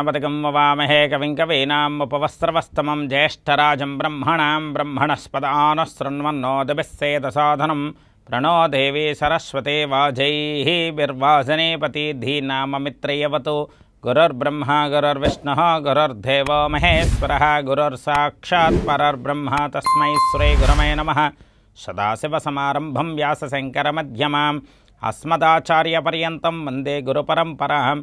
गणपतिगं ववामहे कविं कवीनाम् उपवस्त्रवस्तमं ज्येष्ठराजं ब्रह्मणां ब्रह्मणस्पदानः प्रणो देवी सरस्वती वाजैः बिर्वासनेपति धीनाममित्रयवतु गुरुर्ब्रह्मा, गुरुर्विष्णुः, गुरुर्देवो महेश्वरः, गुरुर्साक्षात् परर्ब्रह्म तस्मै श्रीगुरवे नमः। सदाशिवसमारम्भं व्यासशङ्करमध्यमाम्, अस्मदाचार्यपर्यन्तं वंदे गुरुपरम्पराम्।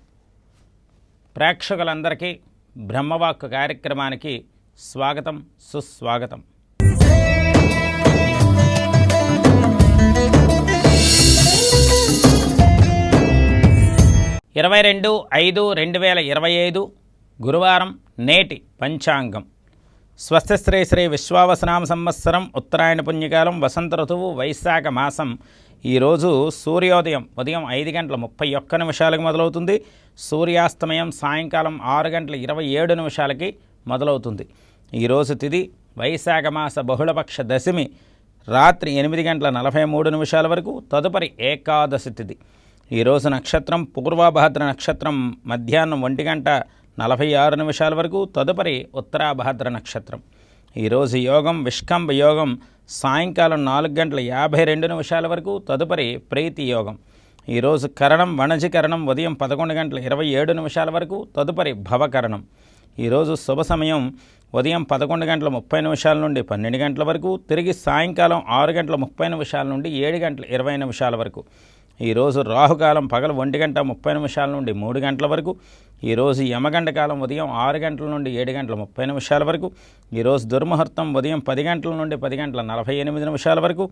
ప్రేక్షకులందరికీ బ్రహ్మవాక్ కార్యక్రమానికి స్వాగతం సుస్వాగతం. ఇరవై రెండు ఐదు రెండు వేల ఇరవై ఐదు గురువారం నేటి పంచాంగం. స్వస్తి శ్రీ శ్రీ విశ్వావసనామ సంవత్సరం ఉత్తరాయణ పుణ్యకాలం వసంత ఋతువు వైశాఖ మాసం ఈరోజు సూర్యోదయం ఉదయం ఐదు గంటల ముప్పై ఒక్క నిమిషాలకు మొదలవుతుంది. సూర్యాస్తమయం సాయంకాలం ఆరు గంటల ఇరవై ఏడు నిమిషాలకి మొదలవుతుంది. ఈరోజు తిది వైశాఖ మాస బహుళపక్ష దశమి రాత్రి ఎనిమిది గంటల నలభై మూడు నిమిషాల వరకు తదుపరి ఏకాదశి తిథి ఈరోజు నక్షత్రం పూర్వభాద్ర నక్షత్రం మధ్యాహ్నం ఒంటి గంట నలభై ఆరు నిమిషాల వరకు తదుపరి ఉత్తరాభాద్ర నక్షత్రం. ఈరోజు యోగం విష్కంభ యోగం సాయంకాలం నాలుగు గంటల యాభై రెండు నిమిషాల వరకు తదుపరి ప్రీతి యోగం. ఈరోజు కరణం వణజీకరణం ఉదయం పదకొండు గంటల ఇరవై ఏడు నిమిషాల వరకు తదుపరి భవకరణం ఈరోజు శుభ సమయం ఉదయం పదకొండు గంటల ముప్పై నిమిషాల నుండి పన్నెండు గంటల వరకు తిరిగి సాయంకాలం ఆరు గంటల ముప్పై నిమిషాల నుండి ఏడు గంటల ఇరవై నిమిషాల వరకు. ఈరోజు రాహుకాలం పగలు ఒంటి గంట ముప్పై నిమిషాల నుండి మూడు గంటల వరకు ఈరోజు యమగంట కాలం ఉదయం ఆరు గంటల నుండి ఏడు గంటల ముప్పై నిమిషాల వరకు ఈరోజు దుర్ముహూర్తం ఉదయం పది గంటల నుండి పది గంటల నలభై ఎనిమిది నిమిషాల వరకు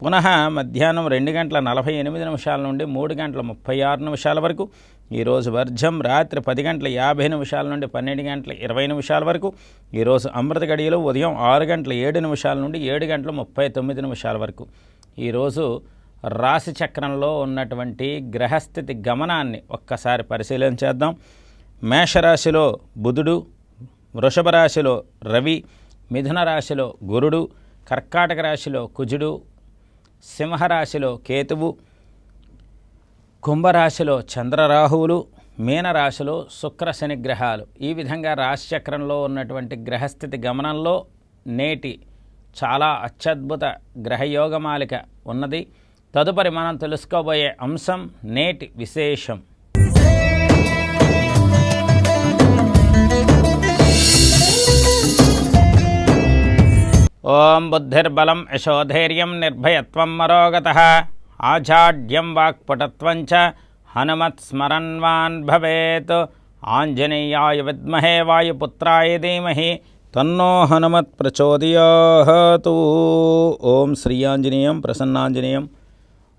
పునః మధ్యాహ్నం రెండు గంటల నలభై ఎనిమిది నిమిషాల నుండి మూడు గంటల ముప్పై ఆరు నిమిషాల వరకు ఈరోజు వర్జం రాత్రి పది గంటల యాభై నిమిషాల నుండి పన్నెండు గంటల ఇరవై నిమిషాల వరకు ఈరోజు అమృత గడియలు ఉదయం ఆరు గంటల ఏడు నిమిషాల నుండి ఏడు గంటల ముప్పై తొమ్మిది నిమిషాల వరకు. ఈరోజు రాశి చక్రంలో ఉన్నటువంటి గ్రహస్థితి గమనాన్ని ఒక్కసారి పరిశీలన చేద్దాం. మేషరాశిలో బుధుడు వృషభ రాశిలో రవి మిథున రాశిలో గురుడు కర్కాటక రాశిలో కుజుడు సింహరాశిలో కేతువు కుంభరాశిలో చంద్రరాహువులు మీనరాశిలో శుక్ర శనిగ్రహాలు ఈ విధంగా రాశిచక్రంలో ఉన్నటువంటి గ్రహస్థితి గమనంలో నేటి చాలా అత్యద్భుత గ్రహయోగమాలిక ఉన్నది. తదుపరి మనం తెలుసుకోబోయే అంశం నేటి విశేషం. ఓం బుద్ధిర్బలం యశోధైర్యం నిర్భయత్వం మరోగత. ఆజాడ్యం వాక్పటత్వం చ హనుమత్స్మరన్వాన్ భవేత్. ఆంజనేయాయ విద్మహే వాయుపుత్రాయ ధీమహి. తన్నో హనుమత్ ప్రచోదయాతు ఓం శ్రీ ఆంజనేయం ప్రసన్నాంజనేయం.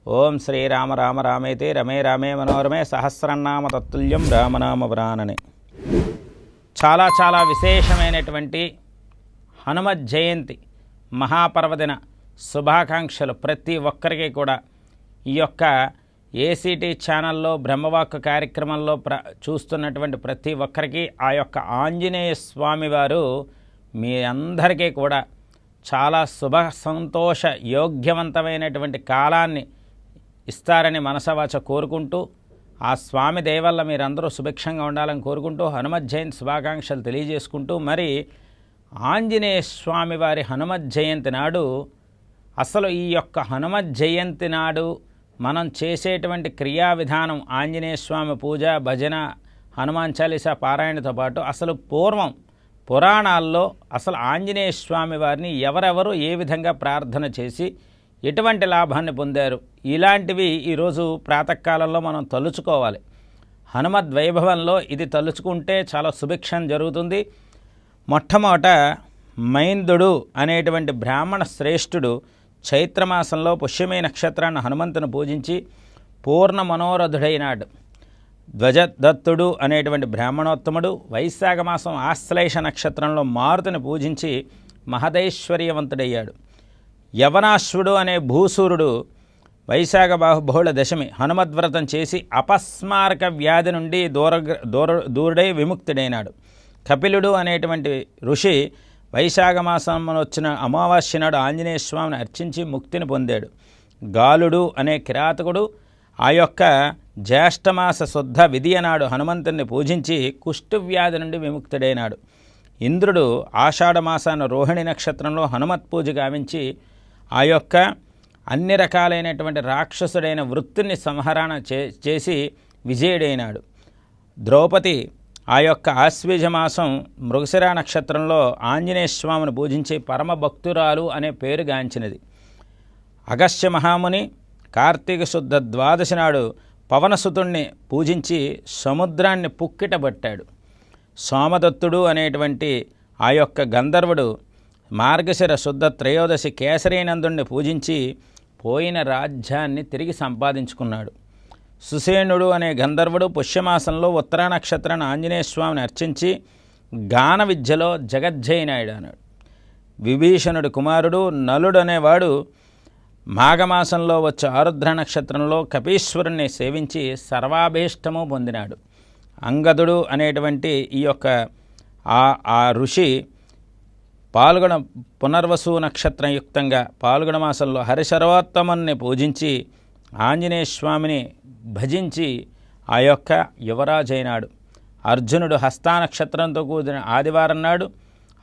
ఓం శ్రీరామ రామ రామేతి రమే రామే మనోరమే సహస్రనామ తత్తుల్యం రామనామ వ్రాననే చాలా చాలా విశేషమైనటువంటి హనుమత్ జయంతి. మహాపర్వదిన శుభాకాంక్షలు ప్రతి ఒక్కరికి కూడా. ఈ యొక్క ఏసీటీ ఛానల్లో బ్రహ్మవాక్ కార్యక్రమంలో ప్ర చూస్తున్నటువంటి ప్రతి ఒక్కరికి ఆ యొక్క ఆంజనేయ స్వామి వారు మీ అందరికీ కూడా చాలా శుభ సంతోష యోగ్యవంతమైనటువంటి కాలాన్ని ఇస్తారని మనసవాచ కోరుకుంటూ ఆ స్వామి దయవల్ల మీరందరూ సుభిక్షంగా ఉండాలని కోరుకుంటూ హనుమత్ జయంతి శుభాకాంక్షలు తెలియజేసుకుంటూ మరి ఆంజనేయ స్వామి వారి హనుమత్ జయంతి నాడు అసలు ఈ యొక్క హనుమత్ జయంతి నాడు మనం చేసేటువంటి క్రియా విధానం ఆంజనేయ స్వామి పూజ భజన హనుమాన్ చాలీసా పారాయణతో పాటు అసలు పూర్వం పురాణాల్లో అసలు ఆంజనేయ స్వామి వారిని ఎవరెవరు ఏ విధంగా ప్రార్థన చేసి ఎటువంటి లాభాన్ని పొందారు? ఇలాంటివి ఈరోజు ప్రాతకాలంలో మనం తలుచుకోవాలి. హనుమద్ వైభవంలో ఇది తలుచుకుంటే చాలా సుభిక్షం జరుగుతుంది. మొట్టమొదట మైందుడు అనేటువంటి బ్రాహ్మణ శ్రేష్ఠుడు చైత్రమాసంలో పుష్యమే నక్షత్రాన్ని హనుమంతుని పూజించి పూర్ణ మనోరథుడైనాడు. ధ్వజదత్తుడు అనేటువంటి బ్రాహ్మణోత్తముడు వైశాఖ మాసం ఆశ్లేష నక్షత్రంలో మారుతిని పూజించి మహదైశ్వర్యవంతుడయ్యాడు. యవనాశ్వుడు అనే భూసూరుడు వైశాఖ బాహుబహుళ దశమి హనుమద్వ్రతం చేసి అపస్మారక వ్యాధి నుండి దూర దూర దూరుడై విముక్తుడైనాడు. కపిలుడు అనేటువంటి ఋషి వైశాఖ వచ్చిన అమావాస్య నాడు ఆంజనేయ స్వామిని అర్చించి ముక్తిని పొందాడు. గాలుడు అనే కిరాతకుడు ఆ యొక్క జ్యేష్ఠమాస శుద్ధ విధియ నాడు హనుమంతుని పూజించి కుష్ఠువ్యాధి నుండి విముక్తుడైనాడు. ఇంద్రుడు ఆషాఢమాసాన రోహిణి నక్షత్రంలో హనుమత్ పూజ గావించి ఆ యొక్క అన్ని రకాలైనటువంటి రాక్షసుడైన వృత్తిని సంహరణ చే చేసి విజయుడైనాడు. ద్రౌపది ఆ యొక్క ఆశ్వీజ మాసం మృగశిర నక్షత్రంలో ఆంజనేయ స్వామిని పూజించి పరమ భక్తురాలు అనే పేరు గాంచినది. అగస్త్య మహాముని కార్తీక శుద్ధ ద్వాదశి నాడు పవనసుతుణ్ణి పూజించి సముద్రాన్ని పుక్కిటబట్టాడు. సోమదత్తుడు అనేటువంటి ఆ యొక్క గంధర్వుడు మార్గశిర శుద్ధ త్రయోదశి కేసరీనందుణ్ణి పూజించి పోయిన రాజ్యాన్ని తిరిగి సంపాదించుకున్నాడు. సుసేనుడు అనే గంధర్వుడు పుష్యమాసంలో ఉత్తర నక్షత్రాన్ని ఆంజనేయ స్వామిని అర్చించి గాన విద్యలో జగజ్జయనాయుడు అన్నాడు. విభీషణుడి కుమారుడు నలుడు అనేవాడు మాఘమాసంలో వచ్చే ఆరుద్ర నక్షత్రంలో కపీశ్వరుణ్ణి సేవించి సర్వాభీష్టము పొందినాడు. అంగదుడు అనేటువంటి ఈ యొక్క ఆ ఆ ఋషి పాల్గొన పునర్వసు నక్షత్రం యుక్తంగా పాల్గొన మాసంలో హరిశర్వోత్తముని పూజించి ఆంజనేయ స్వామిని భజించి ఆ యొక్క యువరాజైనాడు. అర్జునుడు హస్తా నక్షత్రంతో కూడిన ఆదివారం నాడు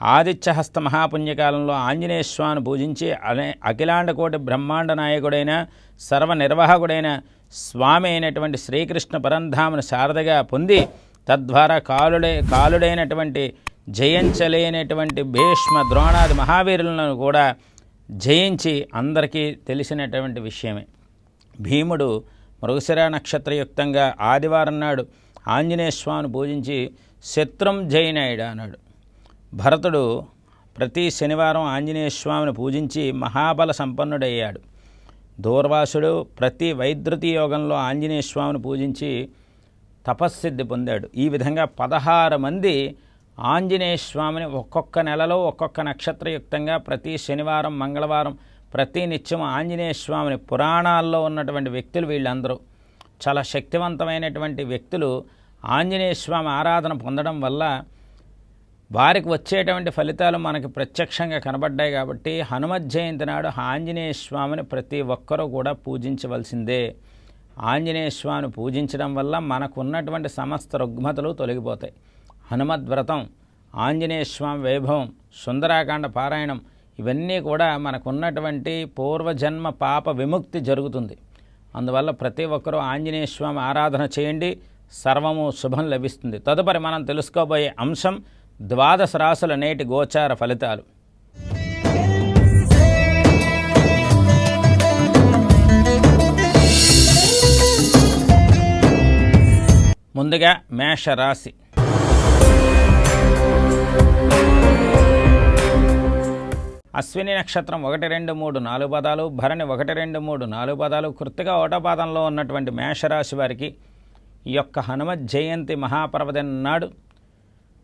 ఆదిత్యహస్త మహాపుణ్యకాలంలో ఆంజనేయ స్వామిని పూజించి అనే అఖిలాండ కోటి బ్రహ్మాండ నాయకుడైన సర్వనిర్వాహకుడైన స్వామి అయినటువంటి శ్రీకృష్ణ పరంధామును శారదగా పొంది తద్వారా కాలుడే కాలుడైనటువంటి జయించలేనటువంటి భీష్మ ద్రోణాది మహావీరులను కూడా జయించి అందరికీ తెలిసినటువంటి విషయమే. భీముడు మృగశిర నక్షత్రయుక్తంగా ఆదివారం నాడు ఆంజనేయ స్వామిని పూజించి శత్రుం జైనాయుడు అన్నాడు. భరతుడు ప్రతి శనివారం ఆంజనేయ స్వామిని పూజించి మహాబల సంపన్నుడయ్యాడు. దూర్వాసుడు ప్రతి వైద్యుతి యోగంలో ఆంజనేయ స్వామిని పూజించి తపస్సిద్ధి పొందాడు. ఈ విధంగా పదహారు మంది ఆంజనేయ స్వామిని ఒక్కొక్క నెలలో ఒక్కొక్క నక్షత్రయుక్తంగా ప్రతి శనివారం మంగళవారం ప్రతి నిత్యం ఆంజనేయ స్వామిని పురాణాల్లో ఉన్నటువంటి వ్యక్తులు వీళ్ళందరూ. చాలా శక్తివంతమైనటువంటి వ్యక్తులు ఆంజనేయ స్వామి ఆరాధన పొందడం వల్ల వారికి వచ్చేటువంటి ఫలితాలు మనకి ప్రత్యక్షంగా కనబడ్డాయి కాబట్టి హనుమత్ జయంతి నాడు ఆంజనేయ స్వామిని ప్రతి ఒక్కరూ కూడా పూజించవలసిందే. ఆంజనేయ స్వామిని పూజించడం వల్ల మనకు ఉన్నటువంటి సమస్త రుగ్మతలు తొలగిపోతాయి. హనుమద్ వ్రతం ఆంజనేయ స్వామి వైభవం సుందరాకాండ పారాయణం ఇవన్నీ కూడా మనకున్నటువంటి పూర్వజన్మ పాప విముక్తి జరుగుతుంది. అందువల్ల ప్రతి ఒక్కరూ ఆంజనేయ స్వామి ఆరాధన చేయండి. సర్వము శుభం లభిస్తుంది. తదుపరి మనం తెలుసుకోబోయే అంశం ద్వాదశ రాసుల నేటి గోచార ఫలితాలు. ముందుగా మేష అశ్విని నక్షత్రం ఒకటి రెండు మూడు నాలుగు పదాలు భరణి ఒకటి రెండు మూడు నాలుగు పదాలు కృతిగా ఒకటో పాదంలో ఉన్నటువంటి మేషరాశి వారికి ఈ యొక్క హనుమత్ జయంతి మహాపర్వదిన నాడు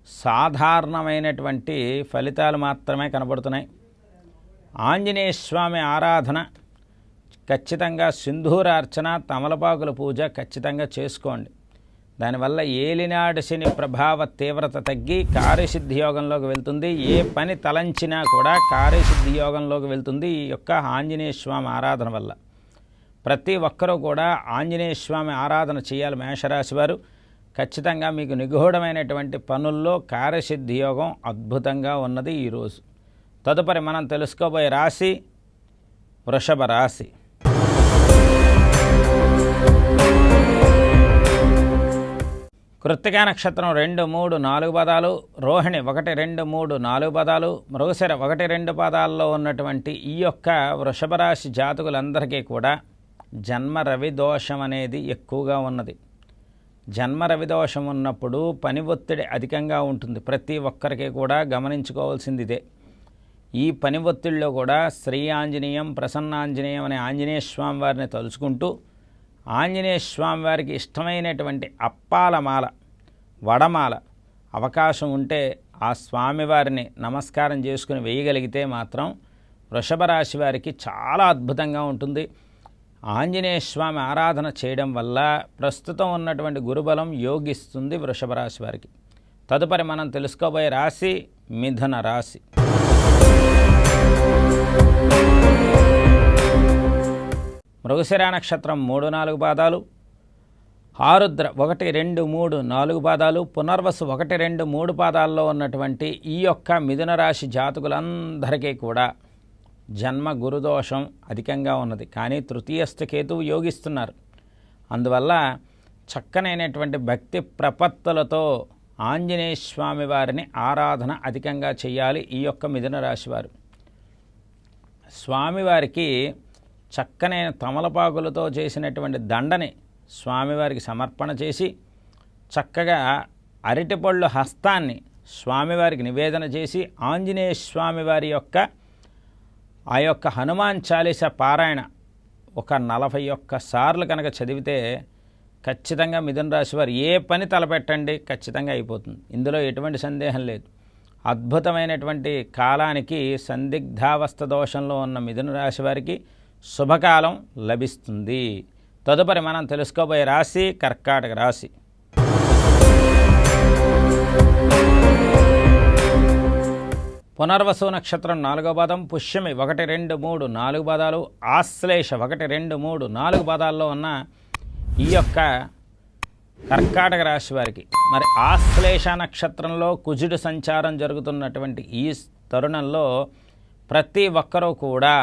సాధారణమైనటువంటి ఫలితాలు మాత్రమే కనబడుతున్నాయి. ఆంజనేయ స్వామి ఆరాధన ఖచ్చితంగా సింధూరార్చన తమలపాకుల పూజ ఖచ్చితంగా చేసుకోండి. దానివల్ల ఏలినాడు శని ప్రభావ తీవ్రత తగ్గి కార్యసిద్ధి యోగంలోకి వెళ్తుంది. ఏ పని తలంచినా కూడా కార్యసిద్ధి యోగంలోకి వెళ్తుంది ఈ యొక్క ఆంజనేయ స్వామి ఆరాధన వల్ల. ప్రతి ఒక్కరూ కూడా ఆంజనేయ స్వామి ఆరాధన చేయాలి మేషరాశి వారు. ఖచ్చితంగా మీకు నిగూఢమైనటువంటి పనుల్లో కార్యసిద్ధి యోగం అద్భుతంగా ఉన్నది ఈరోజు. తదుపరి మనం తెలుసుకోబోయే రాశి వృషభ రాశి. కృత్తికా నక్షత్రం రెండు మూడు నాలుగు పదాలు రోహిణి ఒకటి రెండు మూడు నాలుగు పదాలు మృగశిర ఒకటి రెండు పదాల్లో ఉన్నటువంటి ఈ యొక్క వృషభ రాశి జాతకులందరికీ కూడా జన్మ రవి దోషం అనేది ఎక్కువగా ఉన్నది. జన్మ రవి దోషం ఉన్నప్పుడు పని ఒత్తిడి అధికంగా ఉంటుంది. ప్రతి ఒక్కరికి కూడా గమనించుకోవాల్సింది ఇదే ఈ పని ఒత్తిడిలో కూడా శ్రీ ఆంజనేయం ప్రసన్నాంజనేయం అనే ఆంజనేయ స్వామి వారిని తలుచుకుంటూ ఆంజనేయ స్వామి వారికి ఇష్టమైనటువంటి అప్పాలమాల వడమాల అవకాశం ఉంటే ఆ స్వామివారిని నమస్కారం చేసుకుని వేయగలిగితే మాత్రం వృషభ రాశి వారికి చాలా అద్భుతంగా ఉంటుంది. ఆంజనేయ స్వామి ఆరాధన చేయడం వల్ల ప్రస్తుతం ఉన్నటువంటి గురుబలం యోగిస్తుంది వృషభ రాశి వారికి. తదుపరి మనం తెలుసుకోబోయే రాశి మిథున రాశి. మృగశిర నక్షత్రం మూడు నాలుగు పాదాలు ఆరుద్ర ఒకటి రెండు మూడు నాలుగు పాదాలు పునర్వసు ఒకటి రెండు మూడు పాదాల్లో ఉన్నటువంటి ఈ యొక్క మిథున రాశి జాతకులందరికీ కూడా జన్మ గురుదోషం అధికంగా ఉన్నది. కానీ తృతీయస్థ కేతువు యోగిస్తున్నారు. అందువల్ల చక్కనైనటువంటి భక్తి ప్రపత్తులతో ఆంజనేయ స్వామి వారిని ఆరాధన అధికంగా చేయాలి ఈ యొక్క మిథున రాశి వారు. స్వామివారికి చక్కనే తమలపాకులతో చేసినటువంటి దండని స్వామివారికి సమర్పణ చేసి చక్కగా అరటిపళ్ళు హస్తాన్ని స్వామివారికి నివేదన చేసి ఆంజనేయ స్వామివారి యొక్క ఆ యొక్క హనుమాన్ చాలీస పారాయణ ఒక నలభై ఒక్క సార్లు కనుక చదివితే ఖచ్చితంగా మిథున రాశి వారు ఏ పని తలపెట్టండి ఖచ్చితంగా అయిపోతుంది. ఇందులో ఎటువంటి సందేహం లేదు. అద్భుతమైనటువంటి కాలానికి సందిగ్ధావస్థ దోషంలో ఉన్న మిథున రాశి వారికి శుభకాలం లభిస్తుంది. తదుపరి మనం తెలుసుకోబోయే రాశి కర్కాటక రాశి. పునర్వసు నక్షత్రం నాలుగో పాదం పుష్యమి ఒకటి రెండు మూడు నాలుగు పాదాలు ఆశ్లేష ఒకటి రెండు మూడు నాలుగు పాదాల్లో ఉన్న ఈ యొక్క కర్కాటక రాశి వారికి మరి ఆశ్లేష నక్షత్రంలో కుజుడు సంచారం జరుగుతున్నటువంటి ఈ తరుణంలో ప్రతి ఒక్కరూ కూడా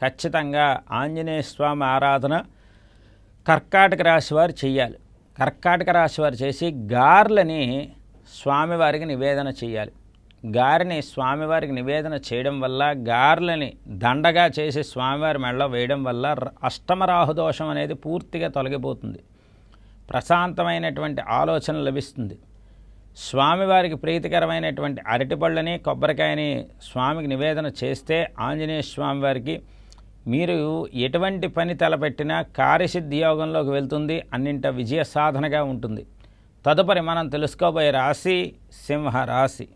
ఖచ్చితంగా ఆంజనేయ స్వామి ఆరాధన కర్కాటక రాశి వారు చేయాలి కర్కాటక రాశి వారు చేసి గార్లని స్వామివారికి నివేదన చేయాలి గారిని స్వామివారికి నివేదన చేయడం వల్ల గార్లని దండగా చేసి స్వామివారి మెడలో వేయడం వల్ల అష్టమరాహుదోషం అష్టమ రాహుదోషం అనేది పూర్తిగా తొలగిపోతుంది. ప్రశాంతమైనటువంటి ఆలోచన లభిస్తుంది. స్వామివారికి ప్రీతికరమైనటువంటి అరటిపళ్ళని కొబ్బరికాయని స్వామికి నివేదన చేస్తే ఆంజనేయ స్వామివారికి మీరు ఎటువంటి పని తలపెట్టినా కార్యసిద్ధి యోగంలోకి వెళ్తుంది అన్నింట విజయ సాధనగా ఉంటుంది. తదుపరి మనం తెలుసుకోబోయే రాశి సింహ రాశి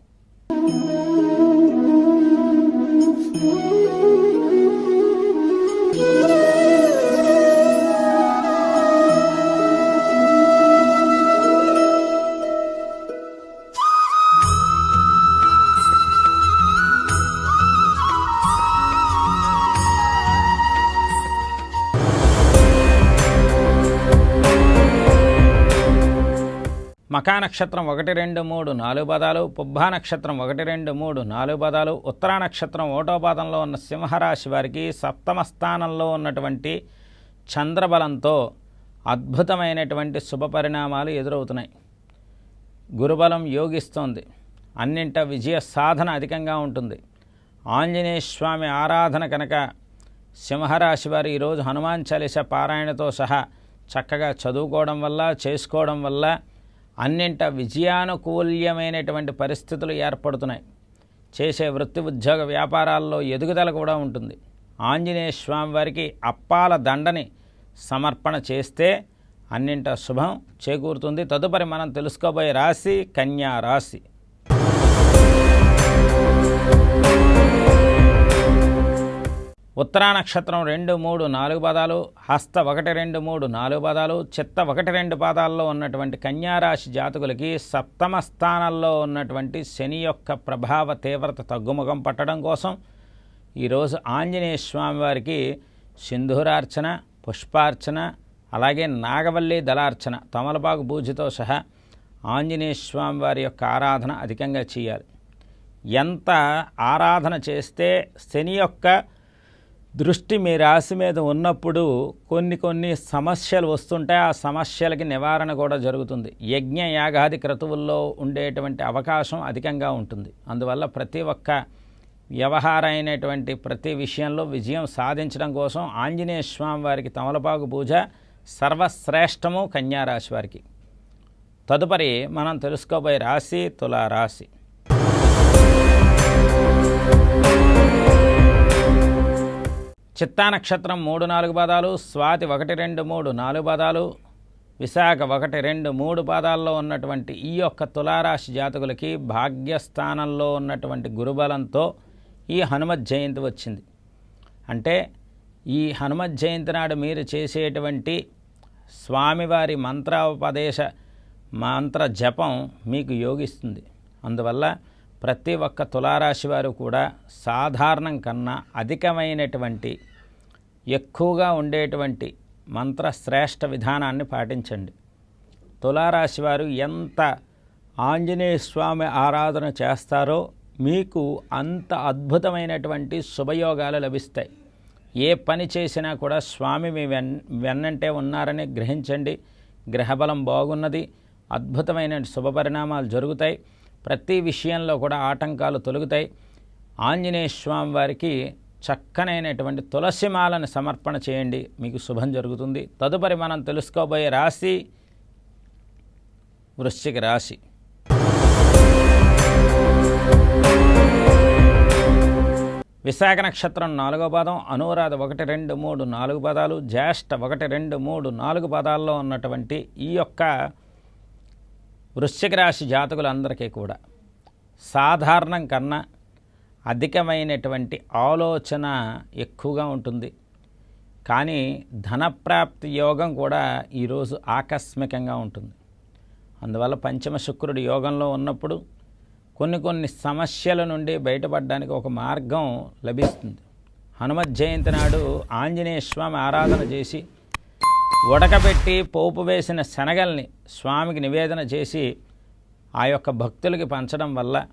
మకా నక్షత్రం ఒకటి రెండు మూడు నాలుగు పదాలు పుబ్బా నక్షత్రం ఒకటి రెండు మూడు నాలుగు పదాలు ఉత్తరా నక్షత్రం ఒకటో పాదంలో ఉన్న సింహరాశి వారికి సప్తమ స్థానంలో ఉన్నటువంటి చంద్రబలంతో అద్భుతమైనటువంటి శుభ పరిణామాలు ఎదురవుతున్నాయి. గురుబలం యోగిస్తోంది. అన్నింట విజయ సాధన అధికంగా ఉంటుంది. ఆంజనేయ స్వామి ఆరాధన కనుక సింహరాశి వారు ఈరోజు హనుమాన్ చాలీస పారాయణతో సహా చక్కగా చదువుకోవడం వల్ల చేసుకోవడం వల్ల అన్నింట విజయానుకూల్యమైనటువంటి పరిస్థితులు ఏర్పడుతున్నాయి. చేసే వృత్తి ఉద్యోగ వ్యాపారాల్లో ఎదుగుదల కూడా ఉంటుంది. ఆంజనేయ స్వామి వారికి అప్పాల దండని సమర్పణ చేస్తే అన్నింట శుభం చేకూరుతుంది. తదుపరి మనం తెలుసుకోబోయే రాశి కన్యా రాశి. ఉత్తరా నక్షత్రం రెండు మూడు నాలుగు పదాలు హస్త ఒకటి రెండు మూడు నాలుగు పదాలు చిత్త ఒకటి రెండు పాదాల్లో ఉన్నటువంటి కన్యారాశి జాతకులకి సప్తమ స్థానంలో ఉన్నటువంటి శని యొక్క ప్రభావ తీవ్రత తగ్గుముఖం పట్టడం కోసం ఈరోజు ఆంజనేయ స్వామి వారికి సింధూరార్చన పుష్పార్చన అలాగే నాగవల్లి దళార్చన తమలపాకు పూజతో సహా ఆంజనేయ స్వామి వారి యొక్క ఆరాధన అధికంగా చేయాలి. ఎంత ఆరాధన చేస్తే శని యొక్క దృష్టి మీ రాశి మీద ఉన్నప్పుడు కొన్ని కొన్ని సమస్యలు వస్తుంటాయి. ఆ సమస్యలకి నివారణ కూడా జరుగుతుంది. యజ్ఞ యాగాది క్రతువుల్లో ఉండేటువంటి అవకాశం అధికంగా ఉంటుంది. అందువల్ల ప్రతి ఒక్క వ్యవహారం అయినటువంటి ప్రతి విషయంలో విజయం సాధించడం కోసం ఆంజనేయ స్వామి వారికి తమలపాకు పూజ సర్వశ్రేష్టము కన్యారాశి వారికి. తదుపరి మనం తెలుసుకోబోయే రాశి తులారాశి. చిత్తా నక్షత్రం మూడు నాలుగు పాదాలు స్వాతి ఒకటి రెండు మూడు నాలుగు పాదాలు విశాఖ ఒకటి రెండు మూడు పాదాల్లో ఉన్నటువంటి ఈ యొక్క తులారాశి జాతకులకి భాగ్యస్థానంలో ఉన్నటువంటి గురుబలంతో ఈ హనుమత్ జయంతి వచ్చింది. అంటే ఈ హనుమత్ జయంతి నాడు మీరు చేసేటువంటి స్వామివారి మంత్రోపదేశ మంత్ర జపం మీకు యోగిస్తుంది. అందువల్ల ప్రతి ఒక్క తులారాశి వారు కూడా సాధారణం కన్నా అధికమైనటువంటి ఎక్కువగా ఉండేటువంటి మంత్రశ్రేష్ఠ విధానాన్ని పాటించండి. తులారాశి వారు ఎంత ఆంజనేయ స్వామి ఆరాధన చేస్తారో మీకు అంత అద్భుతమైనటువంటి శుభయోగాలు లభిస్తాయి. ఏ పని చేసినా కూడా స్వామి మీ వెన్ వెన్నంటే ఉన్నారని గ్రహించండి. గ్రహబలం బాగున్నది అద్భుతమైన శుభ పరిణామాలు జరుగుతాయి. ప్రతి విషయంలో కూడా ఆటంకాలు తొలుగుతాయి. ఆంజనేయ స్వామి వారికి చక్కనైనటువంటి తులసిమాలను సమర్పణ చేయండి. మీకు శుభం జరుగుతుంది. తదుపరి మనం తెలుసుకోబోయే రాశి వృశ్చిక రాశి. విశాఖ నక్షత్రం నాలుగో పాదం అనురాధ ఒకటి రెండు మూడు నాలుగు పదాలు జ్యేష్ఠ ఒకటి రెండు మూడు నాలుగు పదాల్లో ఉన్నటువంటి ఈ యొక్క వృశ్చిక రాశి జాతకులందరికీ కూడా సాధారణం కన్నా అధికమైనటువంటి ఆలోచన ఎక్కువగా ఉంటుంది. కానీ ధనప్రాప్తి యోగం కూడా ఈరోజు ఆకస్మికంగా ఉంటుంది. అందువల్ల పంచమ శుక్రుడు యోగంలో ఉన్నప్పుడు కొన్ని కొన్ని సమస్యల నుండి బయటపడడానికి ఒక మార్గం లభిస్తుంది. హనుమత్ జయంతి నాడు ఆంజనేయ స్వామి ఆరాధన చేసి ఉడకబెట్టి పోపు వేసిన శనగల్ని స్వామికి నివేదన చేసి ఆ యొక్క భక్తులకి పంచడం వల్ల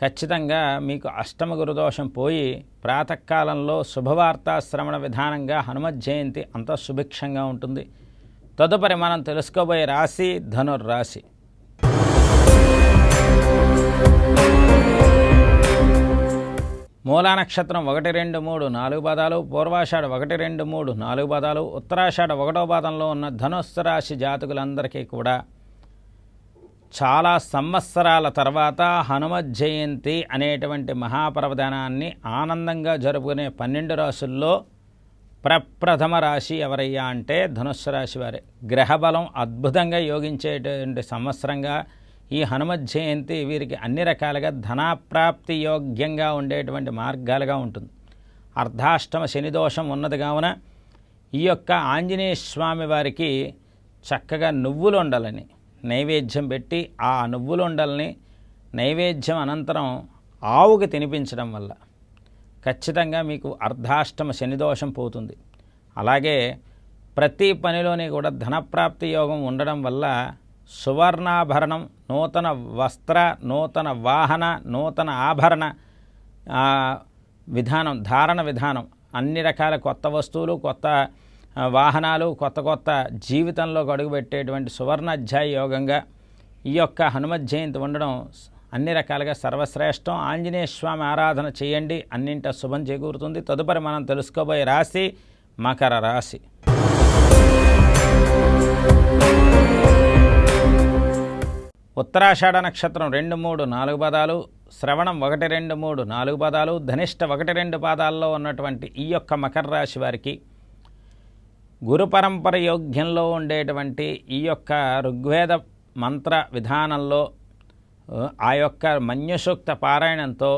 ఖచ్చితంగా మీకు అష్టమ గురుదోషం పోయి ప్రాతకాలంలో శుభవార్తా శ్రవణ విధానంగా హనుమత్ జయంతి అంత సుభిక్షంగా ఉంటుంది. తదుపరి మనం తెలుసుకోబోయే రాశి ధనుర్రాశి. మూలా నక్షత్రం ఒకటి రెండు మూడు నాలుగు పదాలు పూర్వాషాఢ ఒకటి రెండు మూడు నాలుగు పదాలు ఉత్తరాషాఢ ఒకటో పాదంలో ఉన్న ధనుస్సు రాశి జాతకులందరికీ కూడా చాలా సంవత్సరాల తర్వాత హనుమత్ జయంతి అనేటువంటి మహాపర్వదనాన్ని ఆనందంగా జరుపుకునే పన్నెండు రాశుల్లో ప్రప్రథమ రాశి ఎవరయ్యా అంటే ధనుస్సు రాశి వారే. గ్రహబలం అద్భుతంగా యోగించేటువంటి సంవత్సరంగా ఈ హనుమత్ జయంతి వీరికి అన్ని రకాలుగా ధనాప్రాప్తి యోగ్యంగా ఉండేటువంటి మార్గాలుగా ఉంటుంది. అర్ధాష్టమ శనిదోషం ఉన్నది కావున ఈ యొక్క ఆంజనేయ స్వామి వారికి చక్కగా నువ్వులు ఉండాలని నైవేద్యం పెట్టి ఆ నువ్వులుండల్ని నైవేద్యం అనంతరం ఆవుకి తినిపించడం వల్ల ఖచ్చితంగా మీకు అర్ధాష్టమ శనిదోషం పోతుంది. అలాగే ప్రతి పనిలోని కూడా ధనప్రాప్తి యోగం ఉండడం వల్ల సువర్ణాభరణం నూతన వస్త్ర నూతన వాహన నూతన ఆభరణ విధానం ధారణ విధానం అన్ని రకాల కొత్త వస్తువులు కొత్త వాహనాలు కొత్త కొత్త జీవితంలోకి అడుగుపెట్టేటువంటి సువర్ణాధ్యాయ యోగంగా ఈ యొక్క హనుమత్ జయంతి ఉండడం అన్ని రకాలుగా సర్వశ్రేష్టం. ఆంజనేయ స్వామి ఆరాధన చేయండి. అన్నింట శుభం చేకూరుతుంది. తదుపరి మనం తెలుసుకోబోయే రాశి మకర రాశి. ఉత్తరాషాఢ నక్షత్రం రెండు మూడు నాలుగు పదాలు శ్రవణం ఒకటి రెండు మూడు నాలుగు పదాలు ధనిష్ట ఒకటి రెండు పాదాల్లో ఉన్నటువంటి ఈ యొక్క మకర రాశి వారికి గురు పరంపర యోగ్యంలో ఉండేటువంటి ఈ యొక్క ఋగ్వేద మంత్ర విధానంలో ఆ, యొక్క మన్యసూక్త పారాయణంతో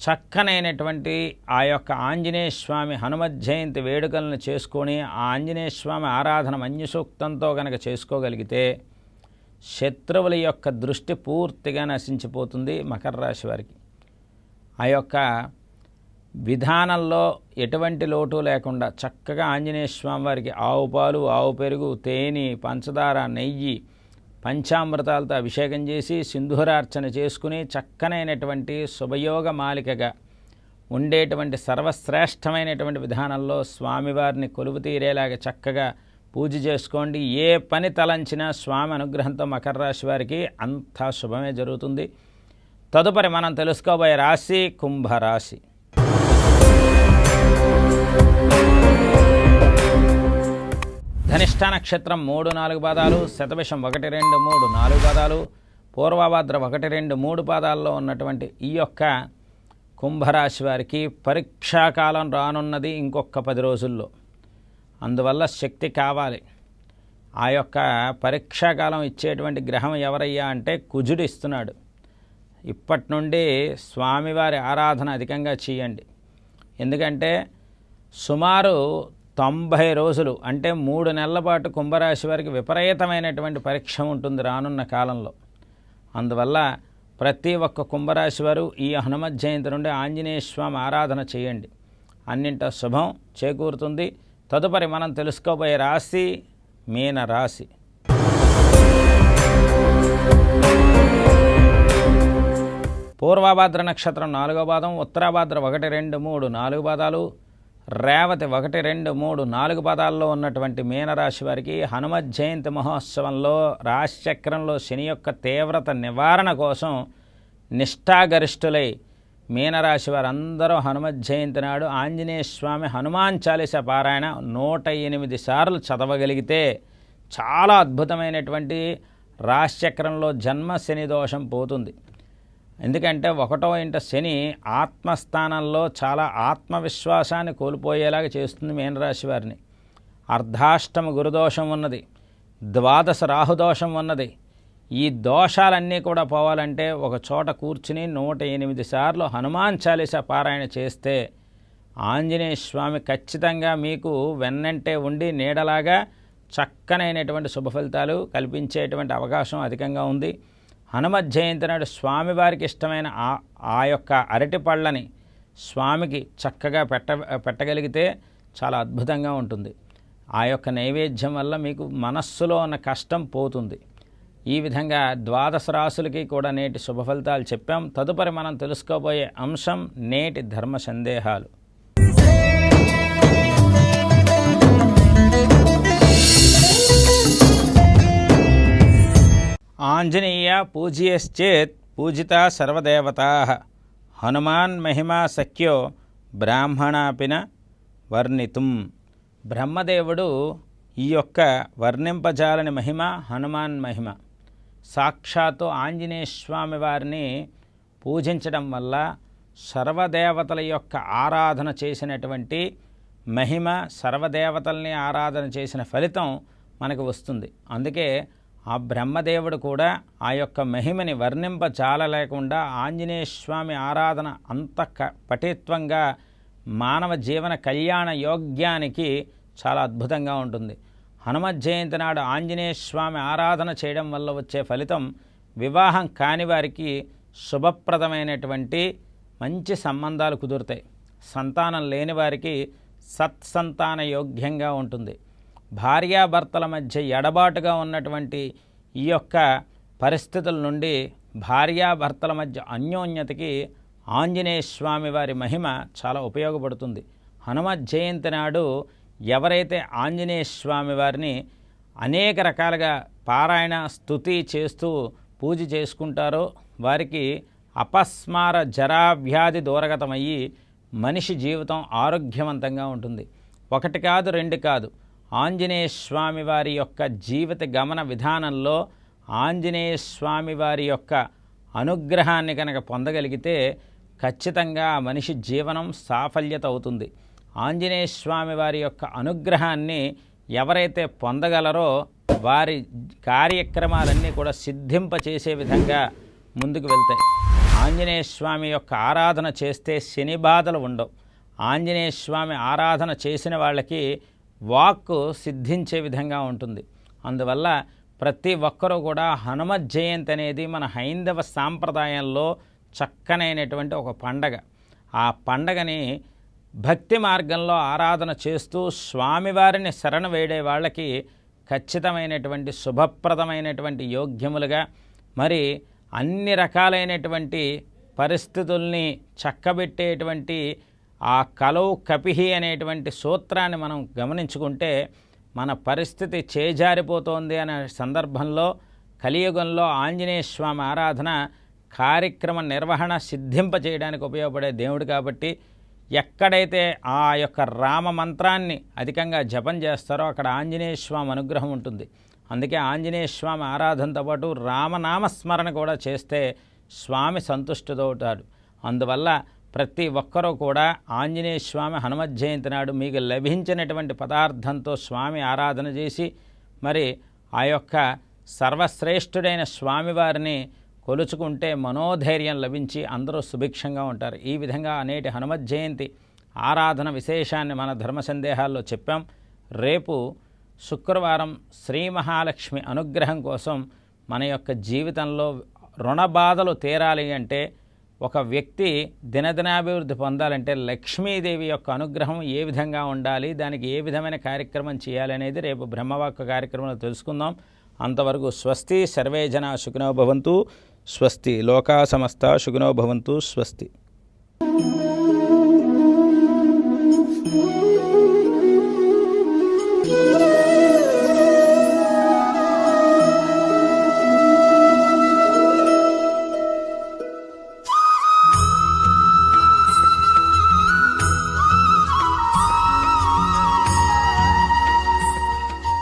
చక్కనైనటువంటి ఆ యొక్క ఆంజనేయ స్వామి హనుమత్ జయంతి వేడుకలను చేసుకొని ఆ ఆంజనేయ స్వామి ఆరాధన మన్యసూక్తంతో కనుక చేసుకోగలిగితే శత్రువుల యొక్క దృష్టి పూర్తిగా నశించిపోతుంది మకర రాశి వారికి. ఆ యొక్క విధానంలో ఎటువంటి లోటు లేకుండా చక్కగా ఆంజనేయ స్వామి వారికి ఆవు పాలు ఆవు పెరుగు తేనె పంచదార నెయ్యి పంచామృతాలతో అభిషేకం చేసి సింధూరార్చన చేసుకుని చక్కనైనటువంటి శుభయోగ మాలికగా ఉండేటువంటి సర్వశ్రేష్టమైనటువంటి విధానంలో స్వామివారిని కొలువు తీరేలాగా చక్కగా పూజ చేసుకోండి. ఏ పని తలంచినా స్వామి అనుగ్రహంతో మకర రాశి వారికి అంతా శుభమే జరుగుతుంది. తదుపరి మనం తెలుసుకోబోయే రాశి కుంభరాశి. ధనిష్ట నక్షత్రం మూడు నాలుగు పాదాలు శతవిషం ఒకటి రెండు మూడు నాలుగు పాదాలు పూర్వభద్ర ఒకటి రెండు మూడు పాదాల్లో ఉన్నటువంటి ఈ యొక్క కుంభరాశి వారికి పరీక్షాకాలం రానున్నది ఇంకొక పది రోజుల్లో. అందువల్ల శక్తి కావాలి. ఆ యొక్క పరీక్షాకాలం ఇచ్చేటువంటి గ్రహం ఎవరయ్యా అంటే కుజుడు ఇస్తున్నాడు. ఇప్పటి నుండి స్వామివారి ఆరాధన అధికంగా చేయండి. ఎందుకంటే సుమారు తొంభై రోజులు అంటే మూడు నెలల పాటు కుంభరాశి వారికి విపరీతమైనటువంటి పరీక్ష ఉంటుంది రానున్న కాలంలో. అందువల్ల ప్రతి ఒక్క కుంభరాశి వారు ఈ హనుమత్ జయంతి నుండి ఆంజనేయ స్వామి ఆరాధన చేయండి. అన్నింట శుభం చేకూరుతుంది. తదుపరి మనం తెలుసుకోబోయే రాశి మీన రాశి. పూర్వభాద్ర నక్షత్రం నాలుగో పాదం ఉత్తరాభాద్ర ఒకటి రెండు మూడు నాలుగు పాదాలు రేవతి ఒకటి రెండు మూడు నాలుగు పదాల్లో ఉన్నటువంటి మీనరాశి వారికి హనుమత్ జయంతి మహోత్సవంలో రాశిచక్రంలో శని యొక్క తీవ్రత నివారణ కోసం నిష్ఠాగరిష్ఠులై మీనరాశి వారందరూ హనుమత్ జయంతి నాడు ఆంజనేయ స్వామి హనుమాన్ చాలీస పారాయణ నూట ఎనిమిది సార్లు చదవగలిగితే చాలా అద్భుతమైనటువంటి రాశిచక్రంలో జన్మ శని దోషం పోతుంది. ఎందుకంటే ఒకటో ఇంట శని ఆత్మస్థానంలో చాలా ఆత్మవిశ్వాసాన్ని కోల్పోయేలాగా చేస్తుంది మీనరాశి వారిని. అర్ధాష్టమ గురుదోషం ఉన్నది ద్వాదశ రాహుదోషం ఉన్నది. ఈ దోషాలన్నీ కూడా పోవాలంటే ఒక చోట కూర్చుని నూట ఎనిమిది సార్లు హనుమాన్ చాలీస పారాయణ చేస్తే ఆంజనేయ స్వామి ఖచ్చితంగా మీకు వెన్నంటే ఉండి నీడలాగా చక్కనైనటువంటి శుభ ఫలితాలు కల్పించేటువంటి అవకాశం అధికంగా ఉంది. హనుమత్ జయంతి నాడు స్వామివారికి ఇష్టమైన ఆ ఆ యొక్క అరటి పళ్ళని స్వామికి చక్కగా పెట్ట పెట్టగలిగితే చాలా అద్భుతంగా ఉంటుంది. ఆ యొక్క నైవేద్యం వల్ల మీకు మనస్సులో ఉన్న కష్టం పోతుంది. ఈ విధంగా ద్వాదశ రాసులకి కూడా నేటి శుభ ఫలితాలు చెప్పాం. తదుపరి మనం తెలుసుకోబోయే అంశం నేటి ధర్మ సందేహాలు. ఆంజనేయ పూజ్యశ్చేత్ పూజిత సర్వదేవతా. హనుమాన్ మహిమా సఖ్యో బ్రాహ్మణాపిన వర్ణితుం. బ్రహ్మదేవుడు ఈ యొక్క వర్ణింపజాలని మహిమ హనుమాన్ మహిమ. సాక్షాత్తు ఆంజనేయ స్వామి వారిని పూజించడం వల్ల సర్వదేవతల యొక్క ఆరాధన చేసినటువంటి మహిమ సర్వదేవతల్ని ఆరాధన చేసిన ఫలితం మనకు వస్తుంది. అందుకే ఆ బ్రహ్మదేవుడు కూడా ఆ యొక్క మహిమని వర్ణింప చాలలేకుండా ఆంజనేయ స్వామి ఆరాధన అంత క పటిత్వంగా మానవ జీవన కళ్యాణ యోగ్యానికి చాలా అద్భుతంగా ఉంటుంది. హనుమత్ జయంతి నాడు ఆంజనేయ స్వామి ఆరాధన చేయడం వల్ల వచ్చే ఫలితం వివాహం కాని వారికి శుభప్రదమైనటువంటి మంచి సంబంధాలు కుదురుతాయి. సంతానం లేని వారికి సత్సంతాన యోగ్యంగా ఉంటుంది. భార్యాభర్తల మధ్య ఎడబాటుగా ఉన్నటువంటి ఈ యొక్క పరిస్థితుల నుండి భార్యాభర్తల మధ్య అన్యోన్యతకి ఆంజనేయ స్వామి వారి మహిమ చాలా ఉపయోగపడుతుంది. హనుమ జయంతి నాడు ఎవరైతే ఆంజనేయ స్వామి వారిని అనేక రకాలుగా పారాయణ స్థుతి చేస్తూ పూజ చేసుకుంటారో వారికి అపస్మార జరావ్యాధి దూరగతమయ్యి మనిషి జీవితం ఆరోగ్యవంతంగా ఉంటుంది. ఒకటి కాదు రెండు కాదు. ఆంజనేయ స్వామి వారి యొక్క జీవిత గమన విధానంలో ఆంజనేయ స్వామి వారి యొక్క అనుగ్రహాన్ని కనుక పొందగలిగితే ఖచ్చితంగా ఆ మనిషి జీవనం సాఫల్యత అవుతుంది ఆంజనేయ స్వామి వారి యొక్క అనుగ్రహాన్ని ఎవరైతే పొందగలరో వారి కార్యక్రమాలన్నీ కూడా సిద్ధింప చేసే విధంగా ముందుకు వెళ్తాయి. ఆంజనేయ స్వామి యొక్క ఆరాధన చేస్తే శని బాధలు ఉండవు. ఆంజనేయ స్వామి ఆరాధన చేసిన వాళ్ళకి వాక్కు సిద్ధించే విధంగా ఉంటుంది. అందువల్ల ప్రతి ఒక్కరూ కూడా హనుమత్ జయంతి అనేది మన హైందవ సాంప్రదాయంలో చక్కనైనటువంటి ఒక పండగ. ఆ పండగని భక్తి మార్గంలో ఆరాధన చేస్తూ స్వామివారిని శరణ వేడే వాళ్ళకి ఖచ్చితమైనటువంటి శుభప్రదమైనటువంటి యోగ్యములుగా మరి అన్ని రకాలైనటువంటి పరిస్థితుల్ని చక్కబెట్టేటువంటి ఆ కలవు కపిహి అనేటువంటి సూత్రాన్ని మనం గమనించుకుంటే మన పరిస్థితి చేజారిపోతోంది అనే సందర్భంలో కలియుగంలో ఆంజనేయ స్వామి ఆరాధన కార్యక్రమ నిర్వహణ సిద్ధింప చేయడానికి ఉపయోగపడే దేవుడు కాబట్టి ఎక్కడైతే ఆ యొక్క రామ మంత్రాన్ని అధికంగా జపం చేస్తారో అక్కడ ఆంజనేయ స్వామి అనుగ్రహం ఉంటుంది. అందుకే ఆంజనేయ స్వామి ఆరాధనతో పాటు రామనామస్మరణ కూడా చేస్తే స్వామి సంతుష్టుడవుతాడు అందువల్ల ప్రతి ఒక్కరూ కూడా ఆంజనేయ స్వామి హనుమత్ జయంతి నాడు మీకు లభించినటువంటి పదార్థంతో స్వామి ఆరాధన చేసి మరి ఆ యొక్క సర్వశ్రేష్ఠుడైన స్వామివారిని కొలుచుకుంటే మనోధైర్యం లభించి అందరూ సుభిక్షంగా ఉంటారు. ఈ విధంగా నేటి హనుమత్ జయంతి ఆరాధన విశేషాన్ని మన ధర్మ సందేహాల్లో చెప్పాం. రేపు శుక్రవారం శ్రీ మహాలక్ష్మి అనుగ్రహం కోసం మన యొక్క జీవితంలో రుణ బాధలు తీరాలి అంటే ఒక వ్యక్తి దినదినాభివృద్ధి పొందాలంటే లక్ష్మీదేవి యొక్క అనుగ్రహం ఏ విధంగా ఉండాలి దానికి ఏ విధమైన కార్యక్రమం చేయాలనేది రేపు బ్రహ్మవాక్య కార్యక్రమంలో తెలుసుకుందాం. అంతవరకు స్వస్తి సర్వే జన సుఖినో భవంతు. స్వస్తి లోకా సమస్త సుఖినో భవంతు. స్వస్తి.